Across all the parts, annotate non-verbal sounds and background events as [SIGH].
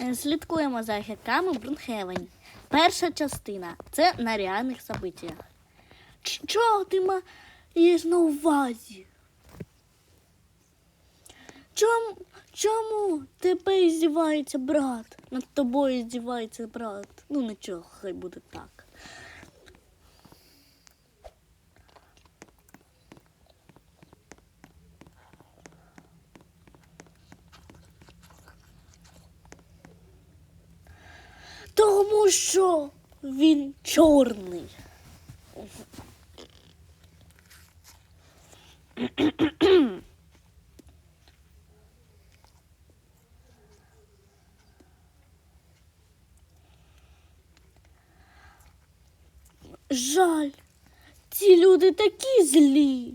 Е, Слідкуємо за гірками в Брунхевені. Перша частина це на реальних событиях. Чого ти маєш на увазі? Чому, чому тебе здівається брат? Над тобою здівається брат. Ну нічого, хай буде так. Тому що він чорний. Жаль, ці люди такі злі.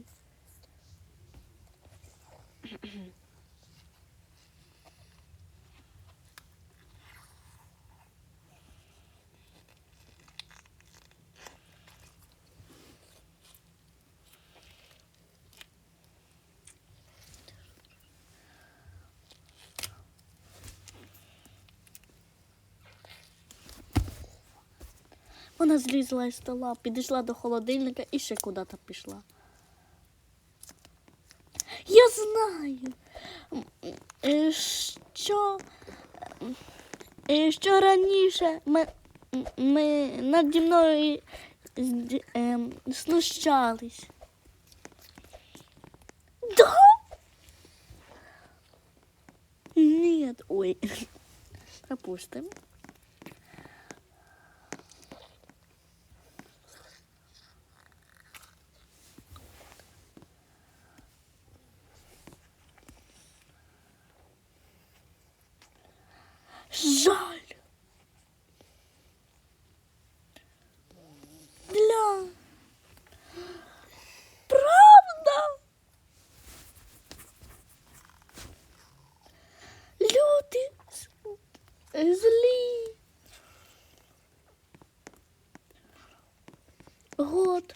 Вона злізла із стола, підійшла до холодильника і ще куди-то пішла. Я знаю, е, що, е, що раніше ми, ми наді мною ем, знущались. Да? Нет, ой. [LAUGHS] Пропустим. Жаль. Бля. Правда? Люди з- злі. Год.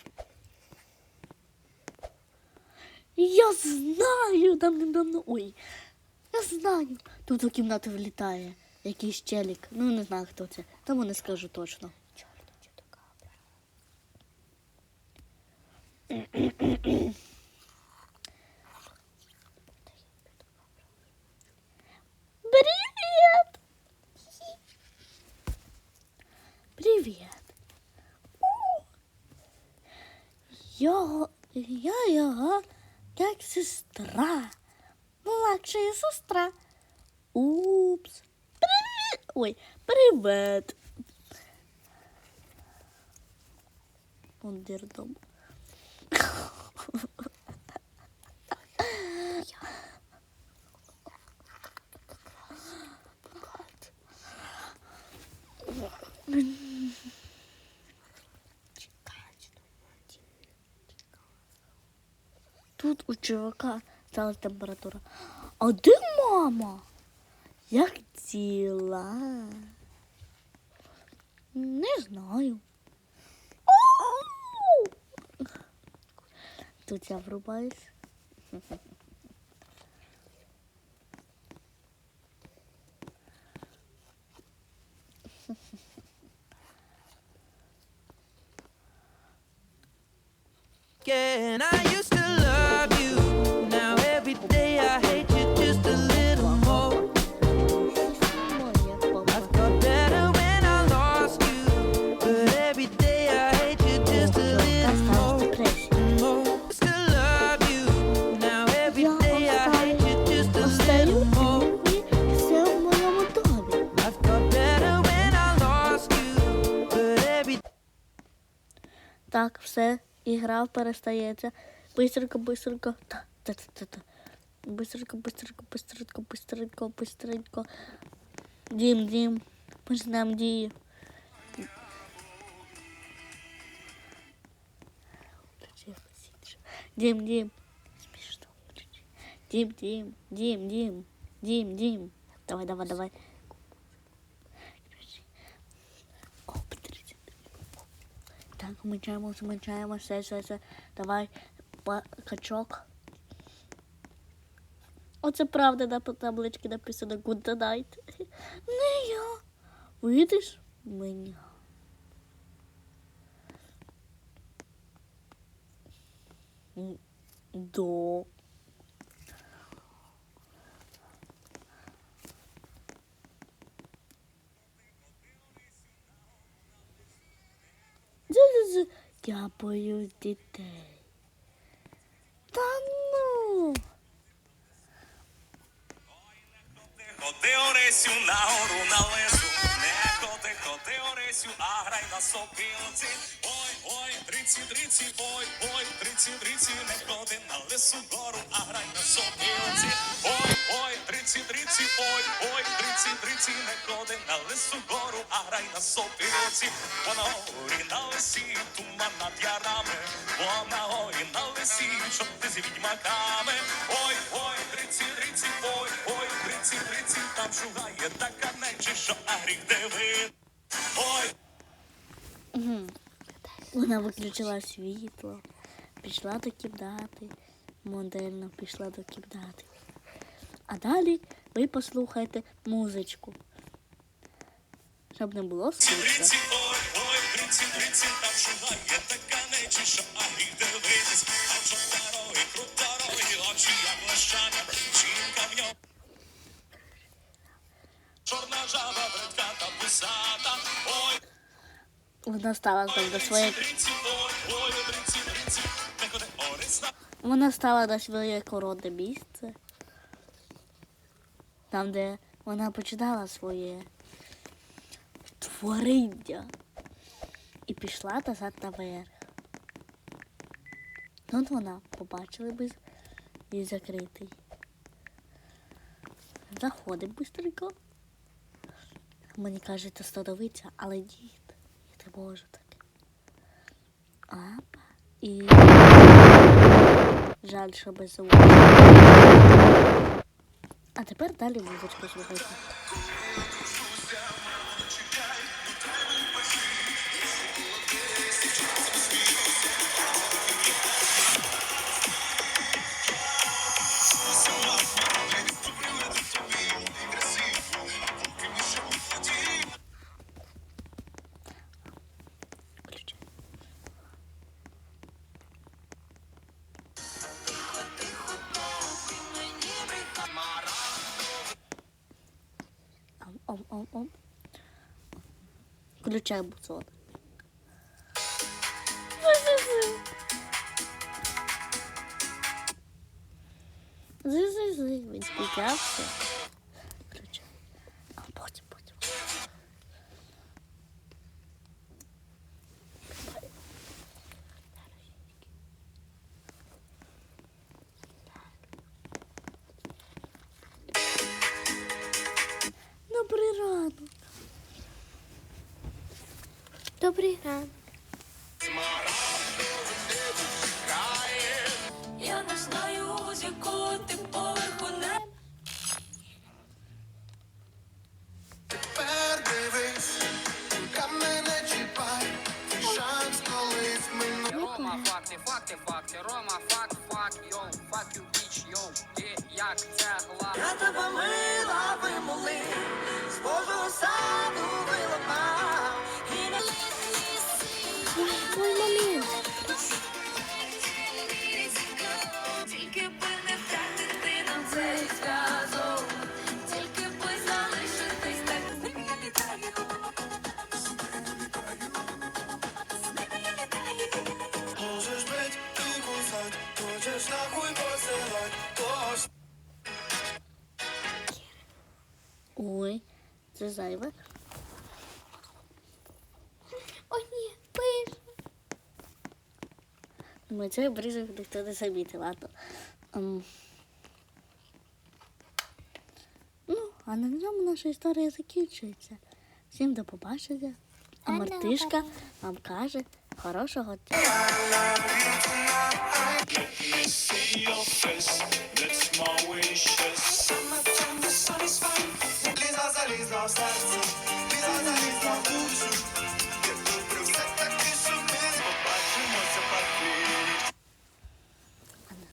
Я знаю, давно. Ой, я знаю. Тут у кімнату влітає Якийсь челік. Ну, не знаю, хто це. Тому не скажу точно. Привіт! Привіт! О! Його, я його як сестра. Младшая сестра. Упс. Ой, привет. Он дердом. Тут у чувака стала температура. А де мама? Як діла? Не знаю. Тут я врубаюсь. And I Так, все, ігра перестається. Бистренько, бистренько. Та, та. Бистренько, бистренько, бистренько, бистренько, бистренько. Дім, дім. Почнемо дії. Дім, дім. Дім, дім, дім, дім, дім, дім. Давай, давай, давай. О, подивіться. Зменшаємо, зменшаємо, все, все, все. Давай, качок. Оце правда на табличці написано Good night. [LAUGHS] Не я. Видиш мене? М, Да. Дзю-дзю-дзю. Я боюсь дітей. Та ну. Ходи Оресю на гору на лесу, не ходи, ходи а грай на сопілці. Ой, ой, дриці, дриці, ой, ой, дриці, дриці, не ходи на лесу гору, а грай на сопілці. Ой, ой, дриці, дриці, ой, ой, дриці, дриці, не ходи на лесу гору, а грай на сопілці. Вона горі на лесі, туман над ярами, вона горі на лесі, щоб ти з відьмаками. Ой, ой, дриці, дриці, ой, ой, дриці, дриці, там шугає така нечі, що а гріх Вона виключила світло, пішла до кімнати, модельно пішла до кімнати. А далі ви послухайте музичку. Щоб не було скучно. Чорна жаба, ой, Вона стала там до своєї. Вона стала на своє коронне місце. Там, де вона починала своє творіння. І пішла назад наверх. Тут вона побачила без і закритий. Заходимо быстренько. Мені кажуть остановитися, але ні, я не можу так. Апа. І жаль, що без звуку. А тепер далі музичку слухайте. Ом, ом, ом. Включай бутон. Зи-зи-зи, він спізнявся. Добрий ранок. Я не знаю, з якого ти поверху не Тепер дивись, та мене чіпай, шанс колись минув. Рома, факти, факти, факти, Рома, факт, факт, йоу, fuck you, bitch, йоу, ти як цегла. Я тебе мила вимоли, з Божого саду виламав. Це зайве. О, ні, пиш. Думаю, цей обрізок ніхто не замітив, ладно. Ем. Ну, а на цьому наша історія закінчується. Всім до побачення. А Мартишка вам каже хорошого дня. calçados, virada em concurso.